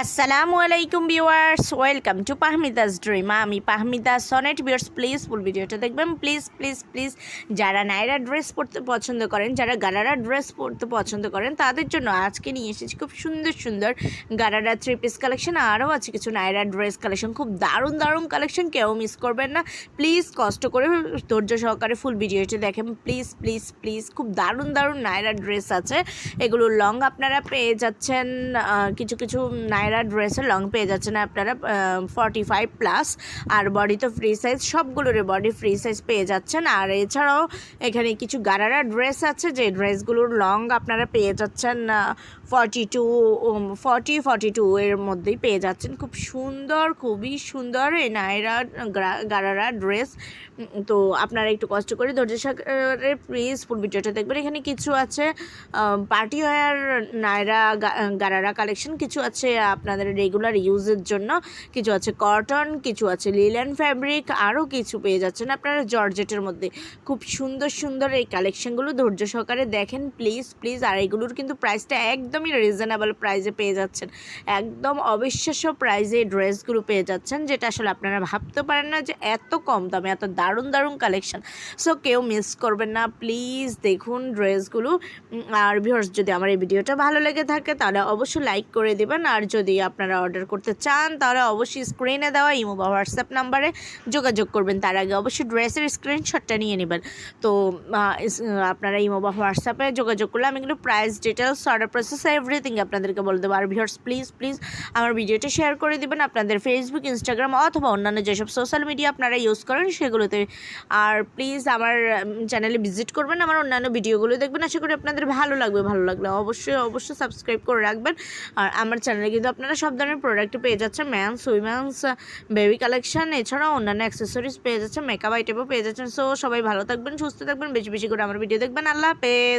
আসসালামু আলাইকুম viewers welcome to Pahmida's dream আমি Pahmida Sonet viewers please full ভিডিওটা দেখবেন। প্লিজ প্লিজ প্লিজ যারা নাইরা ড্রেস পরতে পছন্দ করেন, যারা গারারা ড্রেস পরতে পছন্দ করেন, তাদের জন্য আজকে নিয়ে এসেছি খুব সুন্দর সুন্দর গারারা থ্রি পিস কালেকশন আরও আছে কিছু নাইরা ড্রেস কালেকশন খুব দারুণ দারুণ কালেকশন কেউ মিস করবেন না। প্লিজ কষ্ট করে ধৈর্য সহকারে ফুল ভিডিওটি দেখেন। প্লিজ প্লিজ প্লিজ খুব দারুণ দারুণ নাইরা ড্রেস আছে। এগুলো লং আপনারা পেয়ে যাচ্ছেন। কিছু কিছু নাইরা ড্রেসের লং পেয়ে যাচ্ছেন আপনারা ফর্টি ফাইভ প্লাস আর বডি তো ফ্রি সাইজ সবগুলোর বডি ফ্রি সাইজ পেয়ে যাচ্ছেন। আর এছাড়াও এখানে কিছু গারারা ড্রেস আছে, যে ড্রেসগুলোর লং আপনারা পেয়ে যাচ্ছেন forty two forty forty two এর মধ্যেই পেয়ে যাচ্ছেন। খুব সুন্দর, খুবই সুন্দর এই নায়রা, গ্রা- গারারা ড্রেস তো আপনারা একটু কষ্ট করে ধৈর্য সহকারে প্লিজ ফুল ভিডিওটা দেখবেন। এখানে কিছু আছে party wear, Nayra gharara collection কিছু আছে আপনাদের রেগুলার ইউজের জন্য কিছু আছে কটন কিছু আছে লিলেন ফ্যাব্রিক আরও কিছু পেয়ে যাচ্ছেন আপনারা জর্জেটের মধ্যে। খুব সুন্দর সুন্দর এই কালেকশনগুলো ধৈর্য সহকারে দেখেন প্লিজ প্লিজ আর এগুলোর কিন্তু প্রাইসটা একদমই রিজনেবল প্রাইসে পেয়ে যাচ্ছেন। একদম অবিশ্বাস্য প্রাইসে এই ড্রেসগুলো পেয়ে যাচ্ছেন, যেটা আসলে আপনারা ভাবতে পারেন না যে এত কম দামে, এত দারুণ দারুণ কালেকশন সো কেউ মিস করবেন না প্লিজ দেখুন ড্রেসগুলো আর ভিউয়ার্স যদি আমার এই ভিডিওটা ভালো লেগে থাকে, তাহলে অবশ্যই লাইক করে দেবেন, আর যদি আপনারা অর্ডার করতে চান, তাহলে অবশ্যই স্ক্রিনে দেওয়া ইমো বা হোয়াটসঅ্যাপ নাম্বারে যোগাযোগ করবেন। তার আগে অবশ্যই ড্রেসের স্ক্রিনশটটা নিয়ে নেবেন। তো আপনারা ইমো বা হোয়াটসঅ্যাপে যোগাযোগ করলে আমি কিন্তু price details order process everything আপনাদেরকে বলে দেবো। আর ভিউয়ার্স প্লিজ প্লিজ আমার ভিডিওটা শেয়ার করে দিবেন আপনাদের ফেসবুক ইনস্টাগ্রাম অথবা অন্যান্য যেসব সোশ্যাল মিডিয়া আপনারা ইউজ করেন সেগুলোতে। আর প্লিজ আমার চ্যানেলে ভিজিট করবেন, আমার অন্যান্য ভিডিওগুলো দেখবেন। আশা করি আপনাদের ভালো লাগবে। ভালো লাগলে অবশ্যই অবশ্যই সাবস্ক্রাইব করে রাখবেন। আর আমার চ্যানেলে কিন্তু আপনারা সব ধরনের প্রোডাক্ট পেয়ে যাচ্ছেন। ম্যান্স উইমেন্স বেবি কালেকশন এছাড়াও অন্যান্য অ্যাক্সেসরিজ পেয়ে যাচ্ছেন মেকআপ আইটেমও পেয়ে যাচ্ছেন। সো সবাই ভালো থাকবেন, সুস্থ থাকবেন, বেশি বেশি করে আমার ভিডিও দেখবেন। আল্লাহ হাফেজ।